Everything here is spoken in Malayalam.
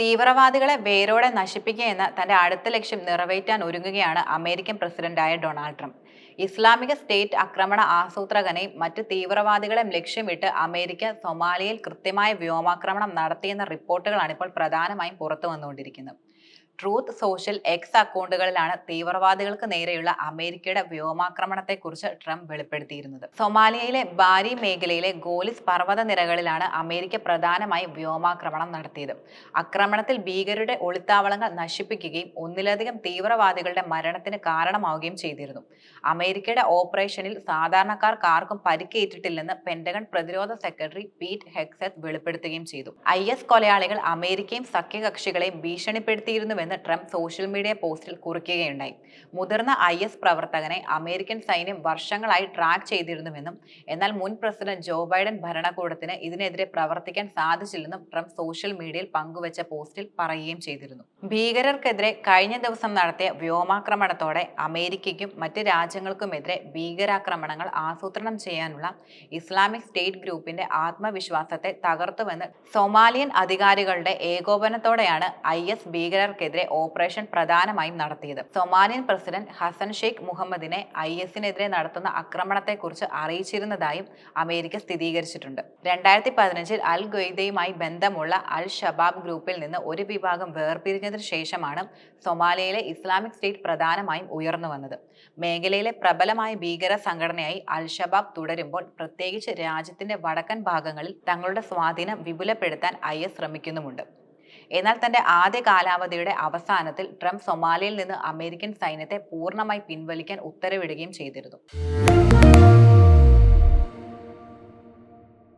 തീവ്രവാദികളെ വേരോടെ നശിപ്പിക്കുക എന്ന തന്റെ അടുത്ത ലക്ഷ്യം നിറവേറ്റാൻ ഒരുങ്ങുകയാണ് അമേരിക്കൻ പ്രസിഡന്റായ ഡൊണാൾഡ് ട്രംപ്. ഇസ്ലാമിക സ്റ്റേറ്റ് ആക്രമണ ആസൂത്രകനെയും മറ്റ് തീവ്രവാദികളെയും ലക്ഷ്യമിട്ട് അമേരിക്ക സൊമാലിയയിൽ കൃത്യമായ വ്യോമാക്രമണം നടത്തിയെന്ന റിപ്പോർട്ടുകളാണ് ഇപ്പോൾ പ്രധാനമായും പുറത്തു വന്നുകൊണ്ടിരിക്കുന്നത് ട്രൂത്ത് സോഷ്യൽ എക്സ് അക്കൗണ്ടുകളിലാണ് തീവ്രവാദികൾക്ക് നേരെയുള്ള അമേരിക്കയുടെ വ്യോമാക്രമണത്തെക്കുറിച്ച് ട്രംപ് വെളിപ്പെടുത്തിയിരുന്നത്. സൊമാലിയയിലെ ബാരി മേഖലയിലെ ഗോലിസ് പർവത നിരകളിലാണ് അമേരിക്ക പ്രധാനമായും വ്യോമാക്രമണം നടത്തിയത്. ആക്രമണത്തിൽ ഭീകരരുടെ ഒളിത്താവളങ്ങൾ നശിപ്പിക്കുകയും ഒന്നിലധികം തീവ്രവാദികളുടെ മരണത്തിന് കാരണമാവുകയും ചെയ്തിരുന്നു. അമേരിക്കയുടെ ഓപ്പറേഷനിൽ സാധാരണക്കാർക്ക് ആർക്കും പരിക്കേറ്റിട്ടില്ലെന്ന് പെന്റഗൺ പ്രതിരോധ സെക്രട്ടറി പീറ്റ് ഹെക്സത്ത് വെളിപ്പെടുത്തുകയും ചെയ്തു. ഐ കൊലയാളികൾ അമേരിക്കയും സഖ്യകക്ഷികളെയും ഭീഷണിപ്പെടുത്തിയിരുന്നുവെന്ന് ട്രംപ് സോഷ്യൽ മീഡിയ പോസ്റ്റിൽ കുറിക്കുകയുണ്ടായി. മുതിർന്ന ഐ എസ് പ്രവർത്തകനെ അമേരിക്കൻ സൈന്യം വർഷങ്ങളായി ട്രാക്ക് ചെയ്തിരുന്നുവെന്നും എന്നാൽ മുൻ പ്രസിഡന്റ് ജോ ബൈഡൻ ഭരണകൂടത്തിന് ഇതിനെതിരെ പ്രവർത്തിക്കാൻ സാധിച്ചില്ലെന്നും ട്രംപ് സോഷ്യൽ മീഡിയയിൽ പങ്കുവച്ച പോസ്റ്റിൽ പറയുകയും ചെയ്തിരുന്നു. ഭീകരർക്കെതിരെ കഴിഞ്ഞ ദിവസം നടത്തിയ വ്യോമാക്രമണത്തോടെ അമേരിക്കയ്ക്കും മറ്റ് രാജ്യങ്ങൾക്കുമെതിരെ ഭീകരാക്രമണങ്ങൾ ആസൂത്രണം ചെയ്യാനുള്ള ഇസ്ലാമിക് സ്റ്റേറ്റ് ഗ്രൂപ്പിന്റെ ആത്മവിശ്വാസത്തെ തകർത്തുവെന്ന് സൊമാലിയൻ അധികാരികളുടെ ഏകോപനത്തോടെയാണ് ഐ എസ് ഭീകരർക്കെതിരെ ഓപ്പറേഷൻ പ്രധാനമായും നടത്തിയത്. സൊമാലിയൻ പ്രസിഡന്റ് ഹസൻ ഷെയ്ഖ് മുഹമ്മദിനെ ഐ എസിനെതിരെ നടത്തുന്ന ആക്രമണത്തെക്കുറിച്ച് അറിയിച്ചിരുന്നതായും അമേരിക്ക സ്ഥിരീകരിച്ചിട്ടുണ്ട്. രണ്ടായിരത്തി പതിനഞ്ചിൽ അൽ ഖ്വയ്ദയുമായി ബന്ധമുള്ള അൽ ഷബാബ് ഗ്രൂപ്പിൽ നിന്ന് ഒരു വിഭാഗം വേർപിരിഞ്ഞതിനു ശേഷമാണ് സൊമാലിയയിലെ ഇസ്ലാമിക് സ്റ്റേറ്റ് പ്രധാനമായും ഉയർന്നു വന്നത്. മേഖലയിലെ പ്രബലമായ ഭീകര സംഘടനയായി അൽ ഷബാബ് തുടരുമ്പോൾ പ്രത്യേകിച്ച് രാജ്യത്തിന്റെ വടക്കൻ ഭാഗങ്ങളിൽ തങ്ങളുടെ സ്വാധീനം വിപുലപ്പെടുത്താൻ ഐ എസ് ശ്രമിക്കുന്നുമുണ്ട്. എന്നാൽ തന്റെ ആദ്യ കാലാവധിയുടെ അവസാനത്തിൽ ട്രംപ് സൊമാലിയയിൽ നിന്ന് അമേരിക്കൻ സൈന്യത്തെ പൂർണമായി പിൻവലിക്കാൻ ഉത്തരവിടുകയും ചെയ്തിരുന്നു.